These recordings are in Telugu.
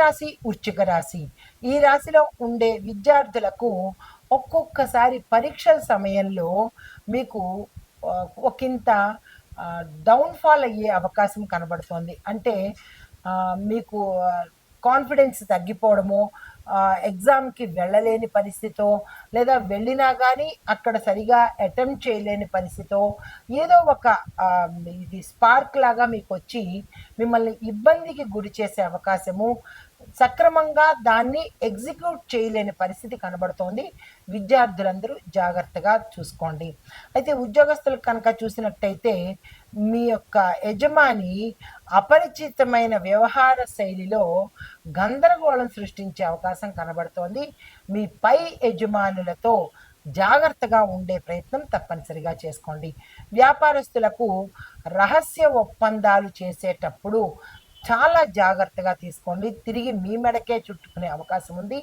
రాశి వృశ్చిక రాశి. ఈ రాశిలో ఉండే విద్యార్థులకు ఒక్కొక్కసారి పరీక్షల సమయంలో మీకు ఒకంత డౌన్ఫాల్ అయ్యే అవకాశం కనబడుతోంది. అంటే మీకు కాన్ఫిడెన్స్ తగ్గిపోవడము ఎగ్జామ్కి వెళ్ళలేని పరిస్థితో లేదా వెళ్ళినా కానీ అక్కడ సరిగా అటెంప్ట్ చేయలేని పరిస్థితో ఏదో ఒక ఇది స్పార్క్ లాగా మీకు వచ్చి మిమ్మల్ని ఇబ్బందికి గురి చేసే అవకాశము సక్రమంగా దాన్ని ఎగ్జిక్యూట్ చేయలేని పరిస్థితి కనబడుతోంది. విద్యార్థులందరూ జాగ్రత్తగా చూసుకోండి. అయితే ఉద్యోగస్తులు కనుక చూసినట్టయితే మీ యొక్క యజమాని అపరిచితమైన వ్యవహార శైలిలో గందరగోళం సృష్టించే అవకాశం కనబడుతోంది. మీ పై యజమానులతో జాగ్రత్తగా ఉండే ప్రయత్నం తప్పనిసరిగా చేసుకోండి. వ్యాపారస్తులకు రహస్య ఒప్పందాలు చేసేటప్పుడు చాలా జాగ్రత్తగా తీసుకోండి. తిరిగి మీ మెడకే చుట్టుకునే అవకాశం ఉంది.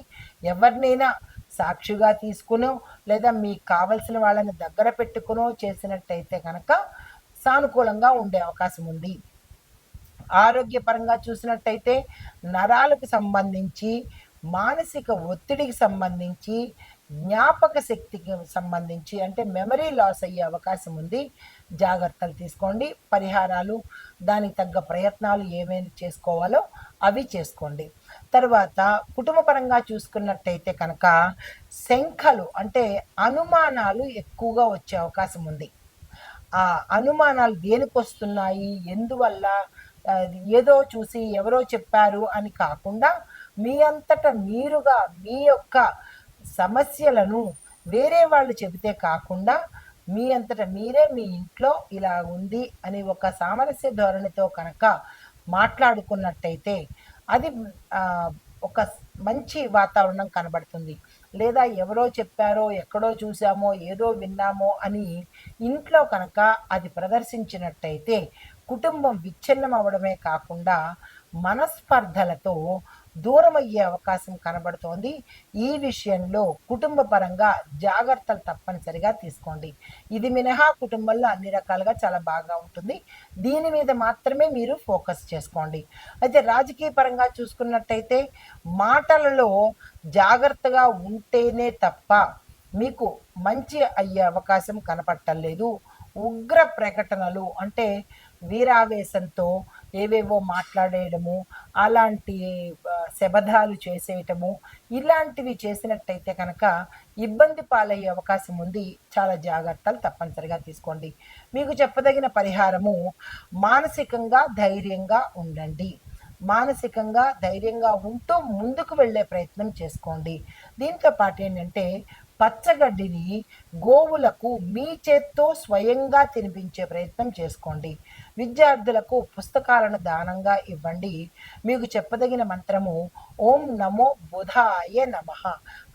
ఎవరినైనా సాక్షిగా తీసుకునో లేదా మీకు కావలసిన వాళ్ళని దగ్గర పెట్టుకునో చేసినట్టయితే కనుక సానుకూలంగా ఉండే అవకాశం ఉంది. ఆరోగ్యపరంగా చూసినట్టయితే నరాలకు సంబంధించి మానసిక ఒత్తిడికి సంబంధించి జ్ఞాపక శక్తికి సంబంధించి అంటే మెమరీ లాస్ అయ్యే అవకాశం ఉంది. జాగ్రత్తలు తీసుకోండి. పరిహారాలు దానికి తగ్గ ప్రయత్నాలు ఏమేమి చేసుకోవాలో అవి చేసుకోండి. తర్వాత కుటుంబపరంగా చూసుకున్నట్టయితే కనుక శంఖలు అంటే అనుమానాలు ఎక్కువగా వచ్చే అవకాశం ఉంది. ఆ అనుమానాలు దేనికి వస్తున్నాయి? ఎందువల్ల? ఏదో చూసి ఎవరో చెప్పారు అని కాకుండా మీ అంతట మీరుగా మీ యొక్క సమస్యలను వేరే వాళ్ళు చెబితే కాకుండా మీ అంతట మీరే మీ ఇంట్లో ఇలా ఉంది అని ఒక సామరస్య ధోరణితో కనుక మాట్లాడుకున్నట్టయితే అది ఒక మంచి వాతావరణం కనబడుతుంది. లేదా ఎవరో చెప్పారో ఎక్కడో చూసామో ఏదో విన్నామో అని ఇంట్లో కనుక అది ప్రదర్శించినట్టయితే కుటుంబం విచ్ఛిన్నం అవడమే కాకుండా మనస్పర్ధలతో దూరం అయ్యే అవకాశం కనబడుతోంది. ఈ విషయంలో కుటుంబ పరంగా జాగ్రత్తలు తప్పనిసరిగా తీసుకోండి. ఇది మినహా కుటుంబంలో అన్ని రకాలుగా చాలా బాగా ఉంటుంది. దీని మీద మాత్రమే మీరు ఫోకస్ చేసుకోండి. అయితే రాజకీయ పరంగా చూసుకున్నట్టయితే మాటలలో జాగ్రత్తగా ఉంటేనే తప్ప మీకు మంచి అయ్యే అవకాశం కనపట్టలేదు. ఉగ్ర ప్రకటనలు అంటే వీరావేశంతో ఏవేవో మాట్లాడేయడము అలాంటి శబధాలు శబదాలు చేసేయటము ఇలాంటివి చేసినట్టయితే కనుక ఇబ్బంది పాలయ్యే అవకాశం ఉంది. చాలా జాగ్రత్తలు తప్పనిసరిగా తీసుకోండి. మీకు చెప్పదగిన పరిహారము మానసికంగా ధైర్యంగా ఉండండి. మానసికంగా ధైర్యంగా ఉంటూ ముందుకు వెళ్ళే ప్రయత్నం చేసుకోండి. దీంతో పాటు ఏంటంటే పచ్చగడ్డిని గోవులకు మీ చేత్తో స్వయంగా తినిపించే ప్రయత్నం చేసుకోండి. విద్యార్థులకు పుస్తకాలను దానంగా ఇవ్వండి. మీకు చెప్పదగిన మంత్రము ఓం నమో బుధాయ నమః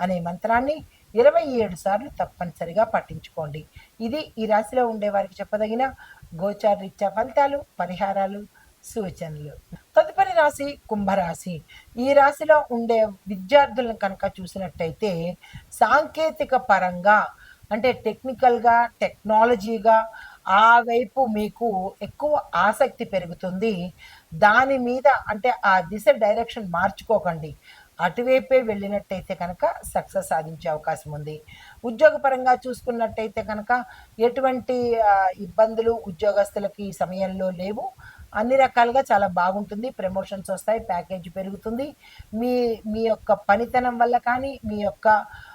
అనే మంత్రాన్ని ఇరవై ఏడు సార్లు తప్పనిసరిగా పఠించుకోండి. ఇది ఈ రాశిలో ఉండే వారికి చెప్పదగిన గోచారీత్యా ఫలితాలు పరిహారాలు సూచనలు. తదుపరి రాశి కుంభరాశి. ఈ రాశిలో ఉండే విద్యార్థులను కనుక చూసినట్టయితే సాంకేతిక పరంగా అంటే టెక్నికల్గా టెక్నాలజీగా ఆ వైపు మీకు ఎక్కువ ఆసక్తి పెరుగుతుంది. దాని మీద అంటే ఆ దిశ డైరెక్షన్ మార్చుకోకండి. అటువైపే వెళ్ళినట్టయితే కనుక సక్సెస్ సాధించే అవకాశం ఉంది. ఉద్యోగపరంగా చూసుకున్నట్టయితే కనుక ఎటువంటి ఇబ్బందులు ఉద్యోగస్తులకి ఈ సమయంలో లేవు. అన్ని రకాలుగా చాలా బాగుంటుంది. ప్రమోషన్స్ వస్తాయి ప్యాకేజ్ పెరుగుతుంది. మీ మీ యొక్క పనితనం వల్ల కానీ మీ యొక్క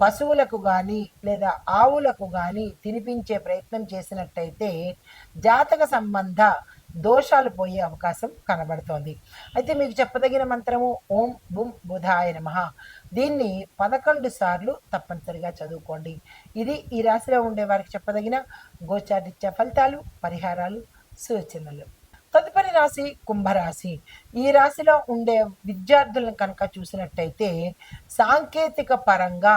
పశువులకు కానీ లేదా ఆవులకు కానీ తినిపించే ప్రయత్నం చేసినట్టయితే జాతక సంబంధ దోషాలు పోయే అవకాశం కనబడుతోంది. అయితే మీకు చెప్పదగిన మంత్రము ఓం బుం బుధాయ నమ. దీన్ని పదకొండు సార్లు తప్పనిసరిగా చదువుకోండి. ఇది ఈ రాశిలో ఉండే వారికి చెప్పదగిన గోచారిత్య ఫలితాలు పరిహారాలు సూచనలు. తదుపరి రాశి కుంభరాశి. ఈ రాశిలో ఉండే విద్యార్థులను కనుక చూసినట్టయితే సాంకేతిక పరంగా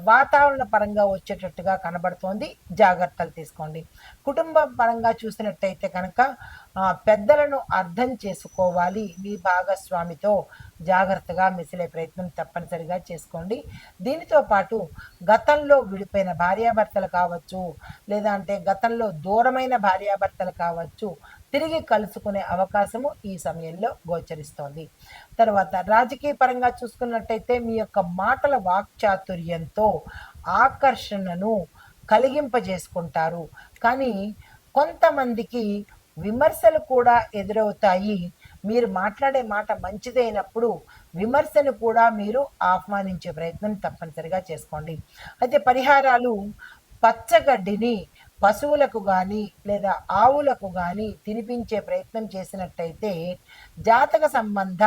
వాతావరణ పరంగా వచ్చేటట్టుగా కనబడుతోంది. జాగ్రత్తలు తీసుకోండి. కుటుంబ పరంగా చూసినట్టయితే కనుక పెద్దలను అర్థం చేసుకోవాలి మీ భాగస్వామితో. జాగ్రత్తగా మిసిలే ప్రయత్నం తప్పనిసరిగా చేసుకోండి. దీనితో పాటు గతంలో విడిపోయిన భార్యాభర్తలు కావచ్చు లేదా అంటే గతంలో దూరమైన భార్యాభర్తలు కావచ్చు తిరిగి కలుసుకునే అవకాశము ఈ సమయంలో గోచరిస్తోంది. తర్వాత రాజకీయ పరంగా చూసుకున్నట్టయితే మీ యొక్క మాటల వాక్చాతుర్యంతో ఆకర్షణను కలిగింపజేసుకుంటారు. కానీ కొంతమందికి విమర్శలు కూడా ఎదురవుతాయి. మీరు మాట్లాడే మాట మంచిదైనప్పుడు విమర్శను కూడా మీరు ఆహ్వానించే ప్రయత్నం తప్పనిసరిగా చేసుకోండి. అయితే పరిహారాలు పచ్చగడ్డిని పశువులకు కానీ లేదా ఆవులకు కానీ తినిపించే ప్రయత్నం చేసినట్టయితే జాతక సంబంధ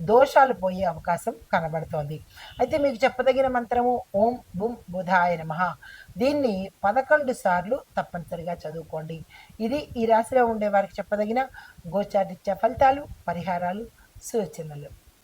దోషాలు పోయే అవకాశం కనబడుతోంది. అయితే మీకు చెప్పదగిన మంత్రము ఓం బుం బుధాయ నమ. దీన్ని పదకొండు సార్లు తప్పనిసరిగా చదువుకోండి. ఇది ఈ రాశిలో ఉండే వారికి చెప్పదగిన గోచారిత్య ఫలితాలు పరిహారాలు సూచనలు.